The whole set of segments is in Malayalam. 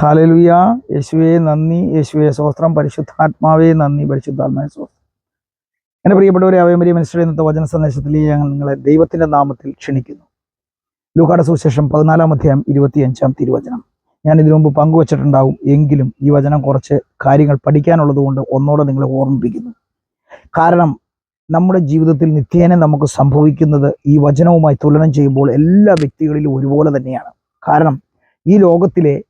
ഹാലലുയ. യേശുവേ നന്ദി. യേശുവേ സ്വസ്ത്രം പരിശുദ്ധാത്മാവേ നന്ദി. പരിശുദ്ധാത്മാവേ സ്വസ്ത്രം എന്റെ പ്രിയപ്പെട്ടവരെ അവയമരി മനുഷ്യരുടെ ഇന്നത്തെ വചന സന്ദേശത്തിൽ ഞങ്ങൾ നിങ്ങളെ ദൈവത്തിന്റെ നാമത്തിൽ ക്ഷണിക്കുന്നു. ലൂക്കാട സുവിശേഷം പതിനാലാം അധ്യായം ഇരുപത്തിയഞ്ചാം തിരുവചനം. ഞാൻ ഇതിനു മുമ്പ് പങ്കുവച്ചിട്ടുണ്ടാവും. എങ്കിലും ഈ വചനം കുറച്ച് കാര്യങ്ങൾ പഠിക്കാനുള്ളത് കൊണ്ട് ഒന്നോടെ നിങ്ങളെ ഓർമ്മിപ്പിക്കുന്നു. കാരണം നമ്മുടെ ജീവിതത്തിൽ നിത്യേന നമുക്ക് സംഭവിക്കുന്നത് ഈ വചനവുമായി തുലനം ചെയ്യുമ്പോൾ എല്ലാ വ്യക്തികളിലും ഒരുപോലെ തന്നെയാണ്. കാരണം ഈ ലോകത്തിലെ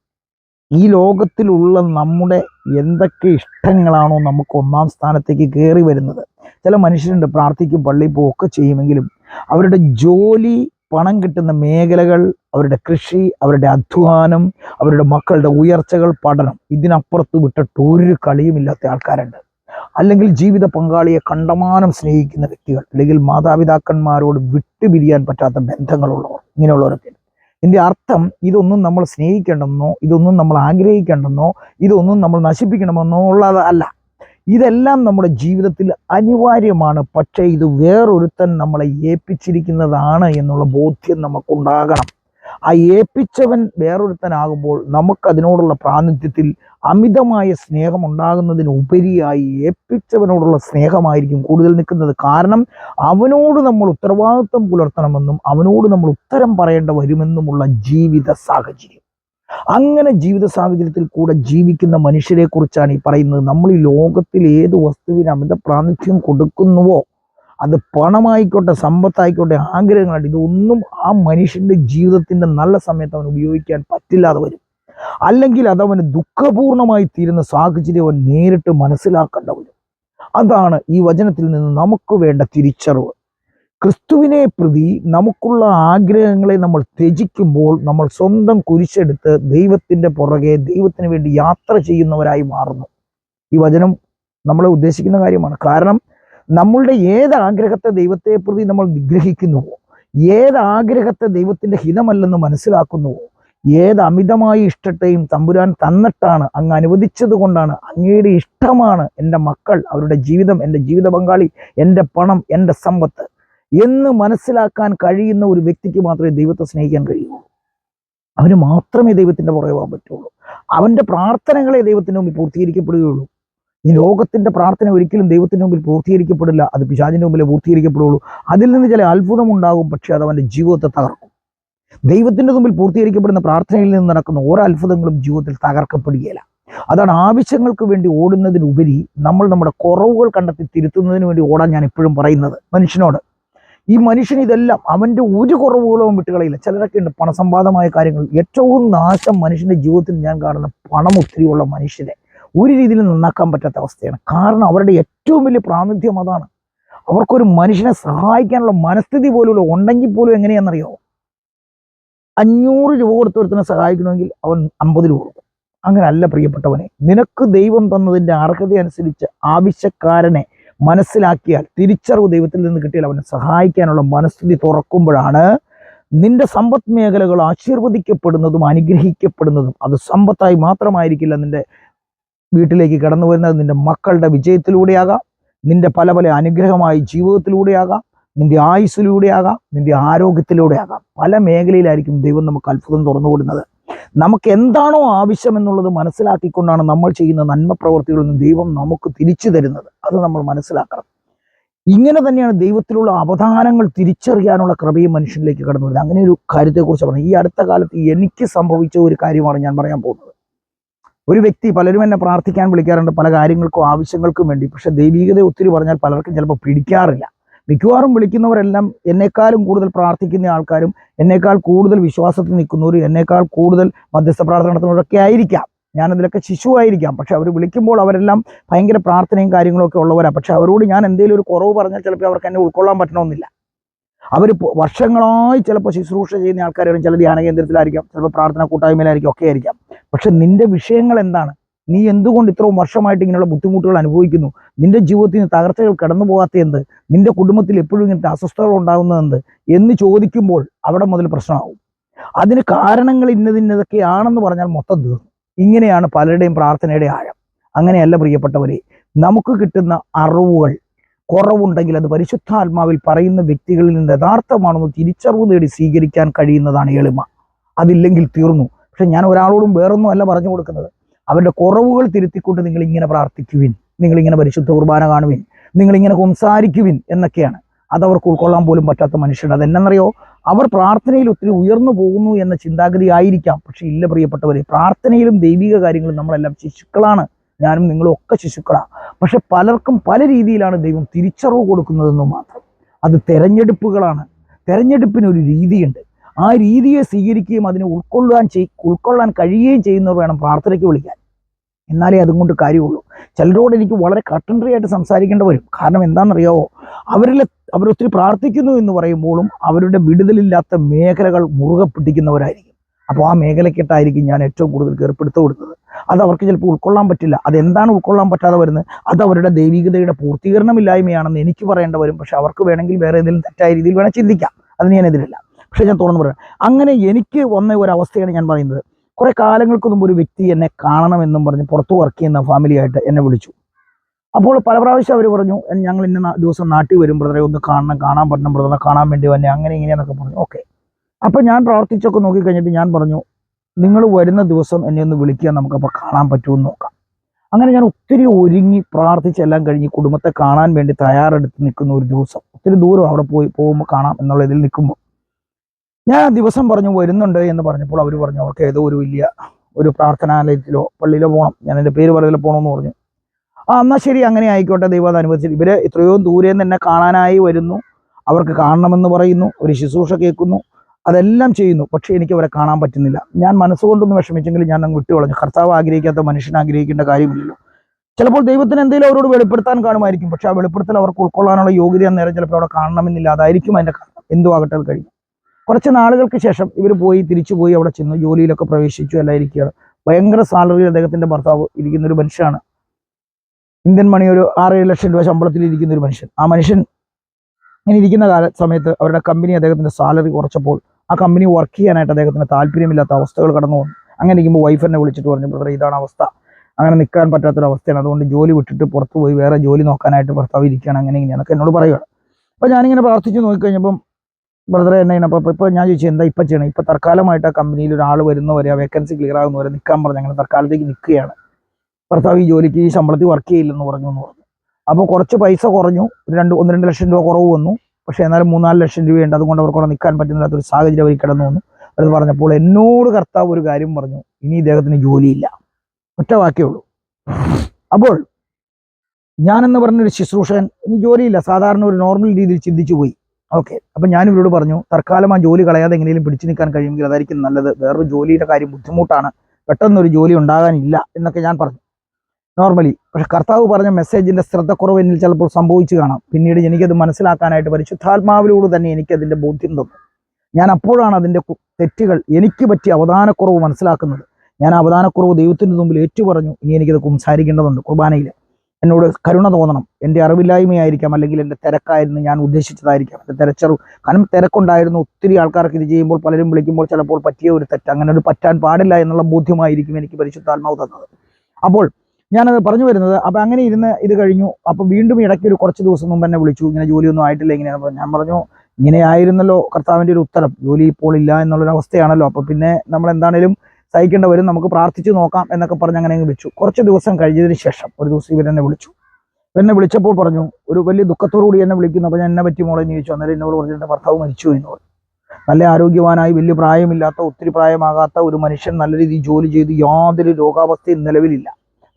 ഈ ലോകത്തിലുള്ള നമ്മുടെ എന്തൊക്കെ ഇഷ്ടങ്ങളാണോ നമുക്ക് ഒന്നാം സ്ഥാനത്തേക്ക് കയറി വരുന്നത്. ചില മനുഷ്യരുണ്ട് പ്രാർത്ഥിക്കും പള്ളി പോവുകയൊക്കെ ചെയ്യുമെങ്കിലും അവരുടെ ജോലി പണം കിട്ടുന്ന മേഖലകൾ അവരുടെ കൃഷി അവരുടെ അധ്വാനം അവരുടെ മക്കളുടെ ഉയർച്ചകൾ പഠനം ഇതിനപ്പുറത്ത് വിട്ടിട്ട് ഒരു കളിയുമില്ലാത്ത ആൾക്കാരുണ്ട്. അല്ലെങ്കിൽ ജീവിത പങ്കാളിയെ കണ്ടമാനം സ്നേഹിക്കുന്ന വ്യക്തികൾ അല്ലെങ്കിൽ മാതാപിതാക്കന്മാരോട് വിട്ടുപിരിയാൻ പറ്റാത്ത ബന്ധങ്ങളുള്ളവർ ഇങ്ങനെയുള്ളവരൊക്കെ ഇതിന്റെ അർത്ഥം ഇതൊന്നും നമ്മൾ സ്നേഹിക്കേണ്ടെന്നോ ഇതൊന്നും നമ്മൾ ആഗ്രഹിക്കേണ്ടെന്നോ ഇതൊന്നും നമ്മൾ നശിപ്പിക്കണമെന്നോ ഉള്ളതല്ല ഇതെല്ലാം നമ്മുടെ ജീവിതത്തിൽ അനിവാര്യമാണ്. പക്ഷേ ഇത് വേറൊരുത്തൻ നമ്മളെ ഏൽപ്പിച്ചിരിക്കുന്നതാണ് എന്നുള്ള ബോധ്യം നമുക്കുണ്ടാകണം. ആ ഏൽപ്പിച്ചവൻ വേറൊരുത്തനാകുമ്പോൾ നമുക്കതിനോടുള്ള പ്രാതിനിധ്യത്തിൽ അമിതമായ സ്നേഹം ഉണ്ടാകുന്നതിന് ഉപരിയായി ഏൽപ്പിച്ചവനോടുള്ള സ്നേഹമായിരിക്കും കൂടുതൽ നിൽക്കുന്നത്. കാരണം അവനോട് നമ്മൾ ഉത്തരവാദിത്വം പുലർത്തണമെന്നും അവനോട് നമ്മൾ ഉത്തരം പറയേണ്ട വരുമെന്നുമുള്ള ജീവിത സാഹചര്യം. അങ്ങനെ ജീവിത സാഹചര്യത്തിൽ കൂടെ ജീവിക്കുന്ന മനുഷ്യരെ കുറിച്ചാണ് ഈ പറയുന്നത്. നമ്മൾ ഈ ലോകത്തിൽ ഏത് വസ്തുവിന് അമിത പ്രാതിനിധ്യം കൊടുക്കുന്നുവോ അത് പണമായിക്കോട്ടെ സമ്പത്തായിക്കോട്ടെ ആഗ്രഹങ്ങളായിട്ട് ഇതൊന്നും ആ മനുഷ്യന്റെ ജീവിതത്തിന്റെ നല്ല സമയത്ത് അവൻ ഉപയോഗിക്കാൻ പറ്റില്ലാതെ വരും. അല്ലെങ്കിൽ അതവന് ദുഃഖപൂർണമായി തീരുന്ന സാഹചര്യം അവൻ നേരിട്ട് മനസ്സിലാക്കേണ്ട വരും. അതാണ് ഈ വചനത്തിൽ നിന്ന് നമുക്ക് വേണ്ട തിരിച്ചറിവ്. ക്രിസ്തുവിനെ പ്രതി നമുക്കുള്ള ആഗ്രഹങ്ങളെ നമ്മൾ ത്യജിക്കുമ്പോൾ നമ്മൾ സ്വന്തം കുരിശെടുത്ത് ദൈവത്തിന്റെ പുറകെ ദൈവത്തിന് വേണ്ടി യാത്ര ചെയ്യുന്നവരായി മാറുന്നു. ഈ വചനം നമ്മളെ ഉദ്ദേശിക്കുന്ന കാര്യമാണ്. കാരണം നമ്മളുടെ ഏത് ആഗ്രഹത്തെ ദൈവത്തെ പ്രതി നമ്മൾ നിഗ്രഹിക്കുന്നുവോ? ഏത് ആഗ്രഹത്തെ ദൈവത്തിന്റെ ഹിതമല്ലെന്ന് മനസ്സിലാക്കുന്നുവോ? ഏത് അമിതമായി ഇഷ്ടത്തെയും തമ്പുരാൻ തന്നിട്ടാണ് അങ്ങ് അനുവദിച്ചത് കൊണ്ടാണ് അങ്ങയുടെ ഇഷ്ടമാണ് എന്റെ മക്കൾ അവരുടെ ജീവിതം എന്റെ ജീവിത പങ്കാളി എന്റെ പണം എന്റെ സമ്പത്ത് എന്ന് മനസ്സിലാക്കാൻ കഴിയുന്ന ഒരു വ്യക്തിക്ക് മാത്രമേ ദൈവത്തെ സ്നേഹിക്കാൻ കഴിയൂ. അവന് മാത്രമേ ദൈവത്തിന്റെ പുറകെ പോകാൻ പറ്റുള്ളൂ. അവന്റെ പ്രാർത്ഥനകളെ ദൈവത്തിന് മുമ്പിൽ പൂർത്തീകരിക്കപ്പെടുകയുള്ളൂ. ഈ ലോകത്തിന്റെ പ്രാർത്ഥന ഒരിക്കലും ദൈവത്തിന്റെ മുമ്പിൽ പൂർത്തീകരിക്കപ്പെടില്ല. അത് പിശാചിന്റെ മുമ്പിൽ പൂർത്തീകരിക്കപ്പെടുള്ളൂ. അതിൽ നിന്ന് ചില അത്ഭുതം ഉണ്ടാകും പക്ഷെ അത് അവന്റെ ജീവിതത്തെ തകർക്കും. ദൈവത്തിന്റെ മുമ്പിൽ പൂർത്തീകരിക്കപ്പെടുന്ന പ്രാർത്ഥനയിൽ നിന്ന് നടക്കുന്ന ഓരോ അത്ഭുതങ്ങളും ജീവിതത്തിൽ തകർക്കപ്പെടുകയില്ല. അതാണ് ആവശ്യങ്ങൾക്ക് വേണ്ടി ഓടുന്നതിനുപരി നമ്മൾ നമ്മുടെ കുറവുകൾ കണ്ടെത്തി തിരുത്തുന്നതിന് വേണ്ടി ഓടാൻ ഞാൻ എപ്പോഴും പറയുന്നത്. മനുഷ്യനോട് ഈ മനുഷ്യൻ ഇതെല്ലാം അവന്റെ ഒരു കുറവുകളും വിട്ടുകളയില്ല. ചിലരൊക്കെ ഉണ്ട് പണസമ്പാദമായ കാര്യങ്ങൾ. ഏറ്റവും നാശം മനുഷ്യന്റെ ജീവിതത്തിൽ ഞാൻ കാണുന്ന പണം ഒത്തിരിയുള്ള മനുഷ്യരെ. ഒരു രീതിയിൽ നന്നാക്കാൻ പറ്റാത്ത അവസ്ഥയാണ്. കാരണം അവരുടെ ഏറ്റവും വലിയ പ്രാതിനിധ്യം അതാണ്. അവർക്കൊരു മനുഷ്യനെ സഹായിക്കാനുള്ള മനസ്ഥിതി പോലും ഉണ്ടെങ്കിൽ പോലും എങ്ങനെയാണെന്നറിയോ? അഞ്ഞൂറ് രൂപ കൊടുത്ത് ഒരുത്തനെ സഹായിക്കണമെങ്കിൽ അവൻ അമ്പത് രൂപ കൊടുക്കും. അങ്ങനല്ല പ്രിയപ്പെട്ടവനെ. നിനക്ക് ദൈവം തന്നതിന്റെ അർഹത അനുസരിച്ച് ആവശ്യക്കാരനെ മനസ്സിലാക്കിയാൽ തിരിച്ചറിവ് ദൈവത്തിൽ നിന്ന് കിട്ടിയാൽ അവനെ സഹായിക്കാനുള്ള മനസ്ഥിതി തുറക്കുമ്പോഴാണ് നിന്റെ സമ്പദ് മേഖലകൾ ആശീർവദിക്കപ്പെടുന്നതും അനുഗ്രഹിക്കപ്പെടുന്നതും. അത് സമ്പത്തായി മാത്രമായിരിക്കില്ല നിന്റെ വീട്ടിലേക്ക് കടന്നു വരുന്നത് നിന്റെ മക്കളുടെ വിജയത്തിലൂടെയാകാം. നിന്റെ പല പല അനുഗ്രഹമായി ജീവിതത്തിലൂടെയാകാം. നിന്റെ ആയുസ്സിലൂടെയാകാം. നിന്റെ ആരോഗ്യത്തിലൂടെയാകാം. പല മേഖലയിലായിരിക്കും ദൈവം നമുക്ക് അത്ഭുതം തുറന്നു കൊടുക്കുന്നത്. നമുക്ക് എന്താണോ ആവശ്യം എന്നുള്ളത് മനസ്സിലാക്കിക്കൊണ്ടാണ് നമ്മൾ ചെയ്യുന്ന നന്മ പ്രവർത്തികളിൽ ദൈവം നമുക്ക് തിരിച്ചു തരുന്നത്. അത് നമ്മൾ മനസ്സിലാക്കണം. ഇങ്ങനെ തന്നെയാണ് ദൈവത്തിലുള്ള അവധാനങ്ങൾ തിരിച്ചറിയാനുള്ള കൃപയും മനുഷ്യനിലേക്ക് കടന്നു വരുന്നത്. അങ്ങനെ ഒരു കാര്യത്തെക്കുറിച്ച് പറഞ്ഞു ഈ അടുത്ത കാലത്ത് എനിക്ക് സംഭവിച്ച ഒരു കാര്യമാണ് ഞാൻ പറയാൻ പോകുന്നത്. ഒരു വ്യക്തി പലരും എന്നെ പ്രാർത്ഥിക്കാൻ വിളിക്കാറുണ്ട് പല കാര്യങ്ങൾക്കും ആവശ്യങ്ങൾക്കും വേണ്ടി. പക്ഷെ ദൈവികത ഒത്തിരി പറഞ്ഞാൽ പലർക്കും ചിലപ്പോൾ പിടിക്കാറില്ല. മിക്കവാറും വിളിക്കുന്നവരെല്ലാം എന്നെക്കാളും കൂടുതൽ പ്രാർത്ഥിക്കുന്ന ആൾക്കാരും എന്നേക്കാൾ കൂടുതൽ വിശ്വാസത്തിൽ നിൽക്കുന്നവരും എന്നേക്കാൾ കൂടുതൽ മധ്യസ്ഥ പ്രാർത്ഥന നടത്തുന്നവരൊക്കെ ആയിരിക്കാം. ഞാനതിലൊക്കെ ശിശുവായിരിക്കാം പക്ഷെ അവർ വിളിക്കുമ്പോൾ അവരെല്ലാം ഭയങ്കര പ്രാർത്ഥനയും കാര്യങ്ങളൊക്കെ ഉള്ളവരാണ് പക്ഷെ അവരോട് ഞാൻ എന്തെങ്കിലും ഒരു കുറവ് പറഞ്ഞാൽ ചിലപ്പോൾ അവർക്ക് എന്നെ ഉൾക്കൊള്ളാൻ പറ്റണമെന്നില്ല. അവർ വർഷങ്ങളായി ചിലപ്പോൾ ശുശ്രൂഷ ചെയ്യുന്ന ആൾക്കാരാണ്. ചില ധ്യാന കേന്ദ്രത്തിലായിരിക്കാം ചിലപ്പോൾ പ്രാർത്ഥന കൂട്ടായ്മയിലായിരിക്കും ഒക്കെ ആയിരിക്കാം. പക്ഷെ നിന്റെ വിഷയങ്ങൾ എന്താണ്? നീ എന്തുകൊണ്ട് ഇത്രയും വർഷമായിട്ട് ഇങ്ങനെയുള്ള ബുദ്ധിമുട്ടുകൾ അനുഭവിക്കുന്നു? നിന്റെ ജീവിതത്തിൽ തകർച്ചകൾ കടന്നു പോകാത്ത എന്ത്? നിന്റെ കുടുംബത്തിൽ എപ്പോഴും ഇങ്ങനത്തെ അസ്വസ്ഥതകൾ ഉണ്ടാകുന്നതെന്ത് എന്ന് ചോദിക്കുമ്പോൾ അവിടെ മുതൽ പ്രശ്നമാകും അതിന് കാരണങ്ങൾ ഇന്നതിന്നതൊക്കെയാണെന്ന് പറഞ്ഞാൽ മൊത്തം തീർന്നു. ഇങ്ങനെയാണ് പലരുടെയും പ്രാർത്ഥനയുടെ ആഴം. അങ്ങനെയല്ല പ്രിയപ്പെട്ടവരെ നമുക്ക് കിട്ടുന്ന അറിവുകൾ കുറവുണ്ടെങ്കിൽ അത് പരിശുദ്ധാത്മാവിൽ പറയുന്ന വ്യക്തികളിൽ നിന്ന് യഥാർത്ഥമാണെന്ന് തിരിച്ചറിവ് നേടി സ്വീകരിക്കാൻ കഴിയുന്നതാണ് എളിമ. അതില്ലെങ്കിൽ തീർന്നു. പക്ഷെ ഞാൻ ഒരാളോടും വേറൊന്നും അല്ല പറഞ്ഞു കൊടുക്കുന്നത്. അവരുടെ കുറവുകൾ തിരുത്തിക്കൊണ്ട് നിങ്ങൾ ഇങ്ങനെ പ്രാർത്ഥിക്കുവിൻ. നിങ്ങൾ ഇങ്ങനെ പരിശുദ്ധ കുർബാന കാണുവിൻ. നിങ്ങൾ ഇങ്ങനെ സംസാരിക്കുവിൻ എന്നൊക്കെയാണ്. അത് അവർക്ക് ഉൾക്കൊള്ളാൻ പോലും പറ്റാത്ത മനുഷ്യർ അതെന്നറിയോ? അവർ പ്രാർത്ഥനയിൽ ഒത്തിരി ഉയർന്നു പോകുന്നു എന്ന ചിന്താഗതി ആയിരിക്കാം. പക്ഷെ ഇല്ല പ്രിയപ്പെട്ടവരെ പ്രാർത്ഥനയിലും ദൈവിക കാര്യങ്ങളും നമ്മളെല്ലാം ശിശുക്കളാണ്. ഞാനും നിങ്ങളും ഒക്കെ ശിശുക്കളാണ് പക്ഷെ പലർക്കും പല രീതിയിലാണ് ദൈവം തിരിച്ചറിവ് കൊടുക്കുന്നതെന്ന് മാത്രം. അത് തെരഞ്ഞെടുപ്പുകളാണ്. തെരഞ്ഞെടുപ്പിനൊരു രീതിയുണ്ട്. ആ രീതിയെ സ്വീകരിക്കുകയും അതിനെ ഉൾക്കൊള്ളുവാൻ ചെയ് ഉൾക്കൊള്ളാൻ കഴിയുകയും ചെയ്യുന്നവർ വേണം പ്രാർത്ഥനയ്ക്ക് വിളിക്കാൻ. എന്നാലേ അതും കൊണ്ട് കാര്യമുള്ളൂ. ചിലരോട് എനിക്ക് വളരെ കട്ടൻട്രി ആയിട്ട് സംസാരിക്കേണ്ടി വരും കാരണം എന്താണെന്നറിയാവോ? അവരിലെ അവരൊത്തിരി പ്രാർത്ഥിക്കുന്നു എന്ന് പറയുമ്പോഴും അവരുടെ വിടുതലില്ലാത്ത മേഖലകൾ മുറുകെ പിടിക്കുന്നവരായിരിക്കും. അപ്പോൾ ആ മേഖലയ്ക്കിട്ടായിരിക്കും ഞാൻ ഏറ്റവും കൂടുതൽ കയറിപ്പെടുത്തു കൊടുത്തത്. അത് അവർക്ക് ചിലപ്പോൾ ഉൾക്കൊള്ളാൻ പറ്റില്ല. അതെന്താണ് ഉൾക്കൊള്ളാൻ പറ്റാതെ വരുന്നത്? അത് അവരുടെ ദൈവികതയുടെ പൂർത്തീകരണമില്ലായ്മയാണെന്ന് എനിക്ക് പറയേണ്ടി വരും. പക്ഷെ അവർക്ക് വേണമെങ്കിൽ വേറെ ഏതെങ്കിലും തെറ്റായ രീതിയിൽ വേണം ചിന്തിക്കാം. അതിന് ഞാൻ എതിരില്ല. പക്ഷെ ഞാൻ തുറന്നു പറയാം. അങ്ങനെ എനിക്ക് വന്ന ഒരു അവസ്ഥയാണ് ഞാൻ പറയുന്നത്. കുറെ കാലങ്ങൾക്ക് മുമ്പ് ഒരു വ്യക്തി എന്നെ കാണണമെന്നും പറഞ്ഞ് പുറത്ത് വർക്ക് ചെയ്യുന്ന ഫാമിലിയായിട്ട് എന്നെ വിളിച്ചു. അപ്പോൾ പല പ്രാവശ്യം അവർ പറഞ്ഞു "എൻ- ഞങ്ങൾ ഇന്ന ദിവസം നാട്ടിൽ വരും ബ്രദറെ ഒന്ന് കാണണം കാണാൻ പറ്റണം ബ്രദറെ കാണാൻ വേണ്ടി വന്നെ. അങ്ങനെ ഇങ്ങനെയെന്നൊക്കെ പറഞ്ഞു. ഓക്കെ. അപ്പോൾ ഞാൻ പ്രാർത്ഥിച്ചൊക്കെ നോക്കിക്കഴിഞ്ഞിട്ട് ഞാൻ പറഞ്ഞു നിങ്ങൾ വരുന്ന ദിവസം എന്നെ ഒന്ന് വിളിക്കുക നമുക്കപ്പോൾ കാണാൻ പറ്റുമെന്ന് നോക്കാം. അങ്ങനെ ഞാൻ ഒത്തിരി ഒരുങ്ങി പ്രാർത്ഥിച്ചെല്ലാം കഴിഞ്ഞ് കുടുംബത്തെ കാണാൻ വേണ്ടി തയ്യാറെടുത്ത് നിൽക്കുന്ന ഒരു ദിവസം ഒത്തിരി ദൂരം അവിടെ പോയി പോകുമ്പോൾ കാണാം എന്നുള്ള ഇതിൽ നിൽക്കുമ്പോൾ ഞാൻ ആ ദിവസം പറഞ്ഞു വരുന്നുണ്ട് എന്ന് പറഞ്ഞപ്പോൾ അവർ പറഞ്ഞു അവർക്ക് ഏതോ ഒരു വലിയ ഒരു പ്രാർത്ഥനാലയത്തിലോ പള്ളിയിലോ പോകണം ഞാൻ എന്റെ പേര് പറയുന്നതിൽ പോകണമെന്ന് പറഞ്ഞു. ആ എന്നാൽ ശരി അങ്ങനെ ആയിക്കോട്ടെ ദൈവം അത് ഇവർ എത്രയോ ദൂരെ നിന്ന് എന്നെ കാണാനായി വരുന്നു. അവർക്ക് കാണണമെന്ന് പറയുന്നു. ഒരു ശുശ്രൂഷ കേൾക്കുന്നു. അതെല്ലാം ചെയ്യുന്നു. പക്ഷേ എനിക്ക് അവരെ കാണാൻ പറ്റുന്നില്ല. ഞാൻ മനസ്സുകൊണ്ടൊന്ന് വിഷമിച്ചെങ്കിൽ ഞാൻ അങ്ങ് വിട്ടുകളഞ്ഞു. കർത്താവ് ആഗ്രഹിക്കാത്ത മനുഷ്യൻ ആഗ്രഹിക്കേണ്ട കാര്യമില്ലല്ലോ. ചിലപ്പോൾ ദൈവത്തിന് എന്തെങ്കിലും അവരോട് വെളിപ്പെടുത്താൻ കാണുമായിരിക്കും. പക്ഷെ ആ വെളിപ്പെടുത്തൽ അവർക്ക് ഉൾക്കൊള്ളാനുള്ള യോഗ്യത നേരം ചിലപ്പോൾ അവിടെ കാണണമെന്നില്ല. അതായിരിക്കും അതിന്റെ കാരണം. എന്തോ ആകട്ടെ അത് കഴിയും കുറച്ച് നാളുകൾക്ക് ശേഷം ഇവർ പോയി തിരിച്ചു പോയി അവിടെ ചെന്ന് ജോലിയിലൊക്കെ പ്രവേശിച്ചു എല്ലാം ഇരിക്കുകയാണ് ഭയങ്കര സാലറി അദ്ദേഹത്തിന്റെ ഭർത്താവ് ഇരിക്കുന്ന ഒരു മനുഷ്യനാണ്. ഇന്ത്യൻ മണി ഒരു ആറേഴ് ലക്ഷം രൂപ ശമ്പളത്തിൽ ഇരിക്കുന്ന ഒരു മനുഷ്യൻ. ആ മനുഷ്യൻ ഇങ്ങനെ ഇരിക്കുന്ന കാല സമയത്ത് അവരുടെ കമ്പനി അദ്ദേഹത്തിന്റെ സാലറി കുറച്ചപ്പോൾ ആ കമ്പനി വർക്ക് ചെയ്യാനായിട്ട് അദ്ദേഹത്തിന് താല്പര്യമില്ലാത്ത അവസ്ഥകൾ കടന്നു വന്നു. അങ്ങനെ ഇരിക്കുമ്പോൾ വൈഫ് എന്നെ വിളിച്ചിട്ട് പറഞ്ഞു ബ്രദർ ഇതാണ് അവസ്ഥ. അങ്ങനെ നിൽക്കാൻ പറ്റാത്തൊരു അവസ്ഥയാണ്. അതുകൊണ്ട് ജോലി വിട്ടിട്ട് പുറത്ത് പോയി വേറെ ജോലി നോക്കാനായിട്ട് ഭർത്താവ് ഇരിക്കുകയാണ്. അങ്ങനെ ഇങ്ങനെയാണൊക്കെ എന്നോട് പറയുകയാണ് അപ്പോൾ ഞാനിങ്ങനെ പ്രാർത്ഥിച്ച് നോക്കിക്കഴിഞ്ഞപ്പം ബ്രദറെ എന്നെ അപ്പോൾ ഇപ്പോൾ ഞാൻ ചോദിച്ചു എന്താ ഇപ്പം ചെയ്യണം? ഇപ്പോൾ തൽക്കാലമായിട്ട് ആ കമ്പനിയിൽ ഒരാൾ വരുന്നവരെ ആ വേക്കൻസി ക്ലിയർ ആകുന്നവരെ നിൽക്കാൻ പറഞ്ഞു അങ്ങനെ തൽക്കാലത്തേക്ക് നിൽക്കുകയാണ്. ഭർത്താവ് ഈ ജോലിക്ക് ഈ ശമ്പളത്തിൽ വർക്ക് ചെയ്യില്ലെന്ന് പറഞ്ഞു എന്ന് പറഞ്ഞു. അപ്പോൾ കുറച്ച് പൈസ കുറഞ്ഞു. ഒരു രണ്ട് ഒന്ന് രണ്ട് ലക്ഷം രൂപ കുറവ് വന്നു. പക്ഷേ എന്നാലും മൂന്നാൽ ലക്ഷം രൂപയുണ്ട്. അതുകൊണ്ട് അവർക്ക് അവിടെ നിൽക്കാൻ പറ്റുന്നില്ലാത്തൊരു സാഹചര്യം അവർ കിടന്നു വന്നു. അത് പറഞ്ഞപ്പോൾ എന്നോട് കർത്താവ് ഒരു കാര്യം പറഞ്ഞു. ഇനി ഇദ്ദേഹത്തിന് ജോലിയില്ല. ഒറ്റ വാക്കേ ഉള്ളൂ. അപ്പോൾ ഞാനെന്ന് പറഞ്ഞൊരു ശുശ്രൂഷകൻ ഇനി ജോലിയില്ല. സാധാരണ ഒരു നോർമൽ രീതിയിൽ ചിന്തിച്ചു പോയി. ഓക്കെ. അപ്പം ഞാൻ ഇവരോട് പറഞ്ഞു തൽക്കാലം ആ ജോലി കളയാതെ എങ്ങനെയും പിടിച്ചു നിൽക്കാൻ കഴിയുമെങ്കിൽ അതായിരിക്കും നല്ലത്. വേറൊരു ജോലിയുടെ കാര്യം ബുദ്ധിമുട്ടാണ്. പെട്ടെന്നൊരു ജോലി ഉണ്ടാകാനില്ല എന്നൊക്കെ ഞാൻ പറഞ്ഞു. നോർമലി പക്ഷെ കർത്താവ് പറഞ്ഞ മെസ്സേജിന്റെ ശ്രദ്ധക്കുറവ് എന്നിൽ ചിലപ്പോൾ സംഭവിച്ചു കാണാം. പിന്നീട് എനിക്കത് മനസ്സിലാക്കാനായിട്ട് പരിശുദ്ധാത്മാവിലൂടെ തന്നെ എനിക്കതിന്റെ ബോധ്യം തന്നു. ഞാൻ അപ്പോഴാണ് അതിന്റെ തെറ്റുകൾ എനിക്ക് പറ്റിയ അവധാനക്കുറവ് മനസ്സിലാക്കുന്നത്. ഞാൻ അവധാനക്കുറവ് ദൈവത്തിന്റെ മുമ്പിൽ ഏറ്റുപറഞ്ഞു. ഇനി എനിക്കത് സംസാരിക്കേണ്ടതുണ്ട് കുർബാനയിൽ എന്നോട് കരുണ തോന്നണം. എന്റെ അറിവില്ലായ്മയായിരിക്കാം അല്ലെങ്കിൽ എന്റെ തിരക്കായിരുന്നു ഞാൻ ഉദ്ദേശിച്ചതായിരിക്കാം. എന്റെ തിരച്ചറിവ് കാരണം തിരക്കുണ്ടായിരുന്നു. ഒത്തിരി ആൾക്കാർക്ക് ഇത് ചെയ്യുമ്പോൾ പലരും വിളിക്കുമ്പോൾ ചിലപ്പോൾ പറ്റിയ ഒരു തെറ്റ്. അങ്ങനെ ഒരു പറ്റാൻ പാടില്ല എന്നുള്ള ബോധ്യമായിരിക്കും എനിക്ക് പരിശുദ്ധാത്മാവ് തന്നത്. അപ്പോൾ ഞാനത് പറഞ്ഞു വരുന്നത് അപ്പം അങ്ങനെ ഇരുന്ന് ഇത് കഴിഞ്ഞു. അപ്പം വീണ്ടും ഇടയ്ക്ക് ഒരു കുറച്ച് ദിവസം മുമ്പ് എന്നെ വിളിച്ചു. ഇങ്ങനെ ജോലിയൊന്നും ആയിട്ടില്ല പറഞ്ഞു ഞാൻ പറഞ്ഞു ഇങ്ങനെ ആയിരുന്നല്ലോ കർത്താവിന്റെ ഒരു ഉത്തരം. ജോലി ഇപ്പോൾ ഇല്ല എന്നുള്ളൊരു അവസ്ഥയാണല്ലോ. അപ്പം പിന്നെ നമ്മൾ എന്താണേലും സഹിക്കേണ്ട വരും. നമുക്ക് പ്രാർത്ഥിച്ചു നോക്കാം എന്നൊക്കെ പറഞ്ഞ് അങ്ങനെ അങ്ങ് വെച്ചു കുറച്ച് ദിവസം കഴിഞ്ഞതിന് ശേഷം ഒരു ദിവസം ഇവരെന്നെ വിളിച്ചു. എന്നെ വിളിച്ചപ്പോൾ പറഞ്ഞു ഒരു വലിയ ദുഃഖത്തോടുകൂടി എന്നെ വിളിക്കുന്നു. അപ്പോൾ ഞാൻ എന്നെ പറ്റി മോളെ? ചോദിച്ചു. അന്നേരം എന്നോട് പറഞ്ഞു എന്റെ ഭർത്താവ് മരിച്ചു എന്ന് പറഞ്ഞു. നല്ല ആരോഗ്യവാനായി വലിയ പ്രായമില്ലാത്ത ഒത്തിരി പ്രായമാകാത്ത ഒരു മനുഷ്യൻ നല്ല രീതിയിൽ ജോലി ചെയ്ത് യാതൊരു രോഗാവസ്ഥയും നിലവിലില്ല.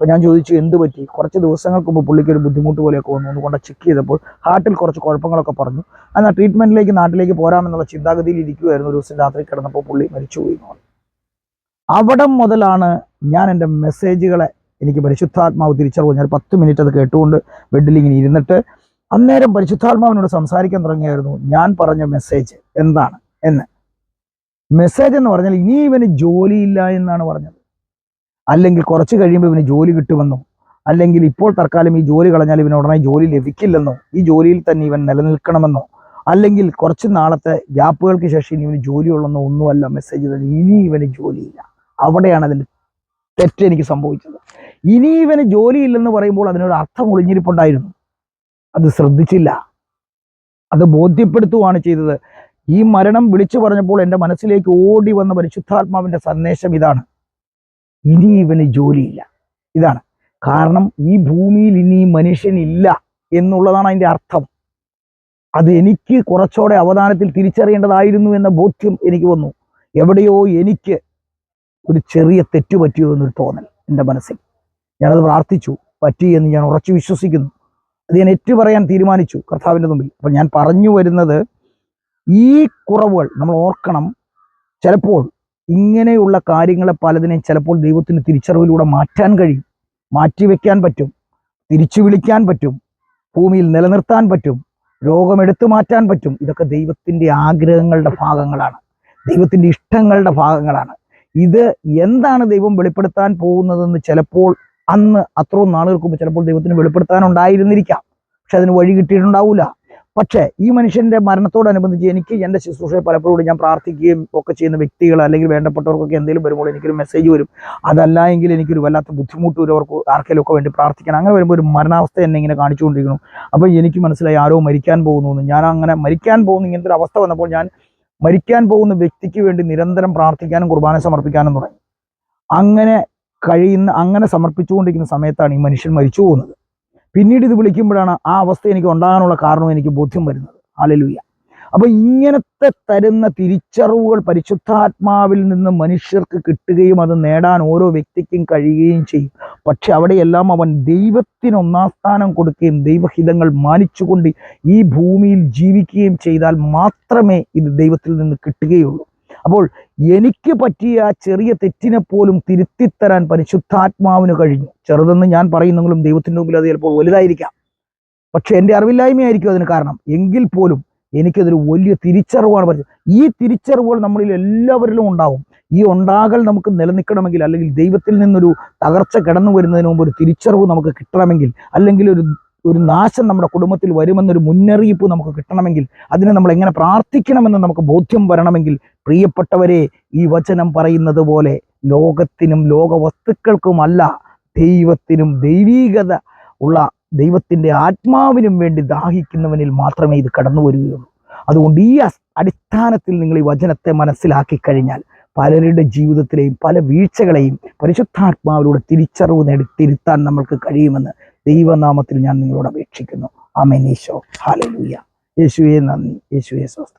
അപ്പോൾ ഞാൻ ചോദിച്ചു എന്ത് പറ്റി? കുറച്ച് ദിവസങ്ങൾക്ക് മുമ്പ് പുള്ളിക്ക് ഒരു ബുദ്ധിമുട്ട് പോലെയൊക്കെ വന്നു. ഒന്നുകൊണ്ട് ചെക്ക് ചെയ്തപ്പോൾ ഹാർട്ടിൽ കുറച്ച് കുഴപ്പങ്ങളൊക്കെ പറഞ്ഞു. എന്നാൽ ട്രീറ്റ്മെന്റിലേക്ക് നാട്ടിലേക്ക് പോരാമെന്നുള്ള ചിന്താഗതിയിൽ ഇരിക്കുമായിരുന്നു ഒരു ദിവസം രാത്രി കിടന്നപ്പോൾ പുള്ളി മരിച്ചുപോയി എന്ന് പറഞ്ഞു. അവിടം മുതലാണ് ഞാൻ എന്റെ മെസ്സേജുകളെ എനിക്ക് പരിശുദ്ധാത്മാവ് തിരിച്ചറിവ് ഞാൻ പത്ത് മിനിറ്റ് അത് കേട്ടുകൊണ്ട് ബെഡിൽ ഇങ്ങനെ ഇരുന്നിട്ട് അന്നേരം പരിശുദ്ധാത്മാവിനോട് സംസാരിക്കാൻ തുടങ്ങിയായിരുന്നു. ഞാൻ പറഞ്ഞ മെസ്സേജ് എന്താണ്? എന്ന്. മെസ്സേജ് എന്ന് പറഞ്ഞാൽ ഇനി ഇവന് ജോലിയില്ല എന്നാണ് പറഞ്ഞത്. അല്ലെങ്കിൽ കുറച്ച് കഴിയുമ്പോൾ ഇവന് ജോലി കിട്ടുമെന്നോ അല്ലെങ്കിൽ ഇപ്പോൾ തൽക്കാലം ഈ ജോലി കളഞ്ഞാൽ ഇവന് ഉടനെ ജോലി ലഭിക്കില്ലെന്നോ ഈ ജോലിയിൽ തന്നെ ഇവൻ നിലനിൽക്കണമെന്നോ അല്ലെങ്കിൽ കുറച്ച് നാളത്തെ ഗ്യാപ്പുകൾക്ക് ശേഷം ഇനി ഇവന് ജോലിയുള്ളെന്നോ ഒന്നുമല്ല മെസ്സേജ് തന്നെ ഇനി ഇവന് ജോലിയില്ല. അവിടെയാണ് അതിന്റെ തെറ്റ് എനിക്ക് സംഭവിച്ചത്. ഇനി ഇവന് ജോലിയില്ലെന്ന് പറയുമ്പോൾ അതിനൊരു അർത്ഥം ഒളിഞ്ഞിരിപ്പുണ്ടായിരുന്നു. അത് ശ്രദ്ധിച്ചില്ല. അത് ബോധ്യപ്പെടുത്തുകയാണ് ചെയ്തത്. ഈ മരണം വിളിച്ചു പറഞ്ഞപ്പോൾ എന്റെ മനസ്സിലേക്ക് ഓടി വന്ന പരിശുദ്ധാത്മാവിന്റെ സന്ദേശം ഇതാണ്. ഇനി ഇവന് ജോലിയില്ല. ഇതാണ്. കാരണം ഈ ഭൂമിയിൽ ഇനി മനുഷ്യനില്ല എന്നുള്ളതാണ് അതിന്റെ അർത്ഥം. അത് എനിക്ക് കുറച്ചുകൂടെ അവധാനത്തിൽ തിരിച്ചറിയേണ്ടതായിരുന്നു എന്ന ബോധ്യം എനിക്ക് വന്നു. എവിടെയോ എനിക്ക് ഒരു ചെറിയ തെറ്റ് പറ്റിയോ എന്നൊരു തോന്നൽ എന്റെ മനസ്സിൽ. ഞാനത് പ്രാർത്ഥിച്ചു. പറ്റി എന്ന് ഞാൻ ഉറച്ചു വിശ്വസിക്കുന്നു. അത് ഞാൻ ഏറ്റു പറയാൻ തീരുമാനിച്ചു കർത്താവിന്റെ മുമ്പിൽ. അപ്പം ഞാൻ പറഞ്ഞു വരുന്നത് ഈ കുറവുകൾ നമ്മൾ ഓർക്കണം ചിലപ്പോൾ ഇങ്ങനെയുള്ള കാര്യങ്ങളെ പലതിനെയും ചിലപ്പോൾ ദൈവത്തിന് തിരിച്ചറിവിലൂടെ മാറ്റാൻ കഴിയും. മാറ്റിവെക്കാൻ പറ്റും. തിരിച്ചു വിളിക്കാൻ പറ്റും. ഭൂമിയിൽ നിലനിർത്താൻ പറ്റും. രോഗമെടുത്തു മാറ്റാൻ പറ്റും. ഇതൊക്കെ ദൈവത്തിന്റെ ആഗ്രഹങ്ങളുടെ ഭാഗങ്ങളാണ്. ദൈവത്തിന്റെ ഇഷ്ടങ്ങളുടെ ഭാഗങ്ങളാണ്. ഇത് എന്താണ് ദൈവം വെളിപ്പെടുത്താൻ പോകുന്നതെന്ന് ചിലപ്പോൾ അന്ന് അത്രയും നാളുകൾക്ക് മുമ്പ് ചിലപ്പോൾ ദൈവത്തിന് വെളിപ്പെടുത്താനുണ്ടായിരുന്നിരിക്കാം. പക്ഷെ അതിന് വഴി കിട്ടിയിട്ടുണ്ടാവില്ല പക്ഷേ ഈ മനുഷ്യന്റെ മരണത്തോടനുബന്ധിച്ച് എനിക്ക് എന്റെ ശുശ്രൂഷയെ പലപ്പോഴും ഞാൻ പ്രാർത്ഥിക്കുകയും ഒക്കെ ചെയ്യുന്ന വ്യക്തികൾ അല്ലെങ്കിൽ വേണ്ടപ്പെട്ടവർക്കൊക്കെ എന്തെങ്കിലും വരുമ്പോൾ എനിക്കൊരു മെസ്സേജ് വരും. അതല്ല എങ്കിൽ എനിക്കൊരു വല്ലാത്ത ബുദ്ധിമുട്ട് വരും. അവർക്ക് ആർക്കെങ്കിലും ഒക്കെ വേണ്ടി പ്രാർത്ഥിക്കണം അങ്ങനെ വരുമ്പോൾ ഒരു മരണാവസ്ഥ എന്നെ ഇങ്ങനെ കാണിച്ചുകൊണ്ടിരിക്കുന്നു. അപ്പോൾ എനിക്ക് മനസ്സിലായി ആരോ മരിക്കാൻ പോകുന്നു എന്ന്. ഞാൻ അങ്ങനെ മരിക്കാൻ പോകുന്നു ഇങ്ങനത്തെ ഒരു അവസ്ഥ വന്നപ്പോൾ ഞാൻ മരിക്കാൻ പോകുന്ന വ്യക്തിക്ക് വേണ്ടി നിരന്തരം പ്രാർത്ഥിക്കാനും കുർബാന സമർപ്പിക്കാനും തുടങ്ങി. അങ്ങനെ കഴിയുന്ന അങ്ങനെ സമർപ്പിച്ചുകൊണ്ടിരിക്കുന്ന സമയത്താണ് ഈ മനുഷ്യൻ മരിച്ചു പോകുന്നത്. പിന്നീട് ഇത് വിളിക്കുമ്പോഴാണ് ആ അവസ്ഥ എനിക്ക് ഉണ്ടാകാനുള്ള കാരണം എനിക്ക് ബോധ്യം വരുന്നത്. ആലലുയ്യ അപ്പൊ ഇങ്ങനത്തെ തരുന്ന തിരിച്ചറിവുകൾ പരിശുദ്ധാത്മാവിൽ നിന്ന് മനുഷ്യർക്ക് കിട്ടുകയും അത് നേടാൻ ഓരോ വ്യക്തിക്കും കഴിയുകയും ചെയ്യും. പക്ഷെ അവിടെയെല്ലാം അവൻ ദൈവത്തിന് ഒന്നാം സ്ഥാനം കൊടുക്കുകയും ദൈവഹിതങ്ങൾ മാനിച്ചുകൊണ്ട് ഈ ഭൂമിയിൽ ജീവിക്കുകയും ചെയ്താൽ മാത്രമേ ഇത് ദൈവത്തിൽ നിന്ന് കിട്ടുകയുള്ളൂ. അപ്പോൾ എനിക്ക് പറ്റിയ ചെറിയ തെറ്റിനെ പോലും തിരുത്തിത്തരാൻ പരിശുദ്ധാത്മാവിന് കഴിഞ്ഞു. ചെറുതെന്ന് ഞാൻ പറയുന്നെങ്കിലും ദൈവത്തിന്റെ മുമ്പിൽ അത് ചിലപ്പോൾ വലുതായിരിക്കാം. പക്ഷെ എന്റെ അറിവില്ലായ്മയായിരിക്കും അതിന് കാരണം. എങ്കിൽ പോലും എനിക്കതൊരു വലിയ തിരിച്ചറിവാണ് പറഞ്ഞത് ഈ തിരിച്ചറിവുകൾ നമ്മളിൽ എല്ലാവരിലും ഉണ്ടാവും. ഈ ഉണ്ടാകൽ നമുക്ക് നിലനിൽക്കണമെങ്കിൽ അല്ലെങ്കിൽ ദൈവത്തിൽ നിന്നൊരു തകർച്ച കിടന്നു വരുന്നതിന് മുമ്പ് ഒരു തിരിച്ചറിവ് നമുക്ക് കിട്ടണമെങ്കിൽ അല്ലെങ്കിൽ ഒരു ഒരു നാശം നമ്മുടെ കുടുംബത്തിൽ വരുമെന്നൊരു മുന്നറിയിപ്പ് നമുക്ക് കിട്ടണമെങ്കിൽ അതിന് നമ്മൾ എങ്ങനെ പ്രാർത്ഥിക്കണമെന്ന് നമുക്ക് ബോധ്യം വരണമെങ്കിൽ പ്രിയപ്പെട്ടവരെ ഈ വചനം പറയുന്നത് പോലെ ലോകത്തിനും ലോകവസ്തുക്കൾക്കുമല്ല ദൈവത്തിനും ദൈവീകത ഉള്ള ദൈവത്തിന്റെ ആത്മാവിനും വേണ്ടി ദാഹിക്കുന്നവനിൽ മാത്രമേ ഇത് കടന്നു വരികയുള്ളൂ. അതുകൊണ്ട് ഈ അടിസ്ഥാനത്തിൽ നിങ്ങൾ ഈ വചനത്തെ മനസ്സിലാക്കി കഴിഞ്ഞാൽ പലരുടെ ജീവിതത്തിലെയും പല വീഴ്ചകളെയും പരിശുദ്ധാത്മാവിലൂടെ തിരിച്ചറിവ് നേടി തിരുത്താൻ നമ്മൾക്ക് കഴിയുമെന്ന് ദൈവനാമത്തിൽ ഞാൻ നിങ്ങളോട് അപേക്ഷിക്കുന്നു. അമേനീശോ ഹാലലൂയ യേശുവെ നന്ദി. യേശുവെ സ്വസ്ഥ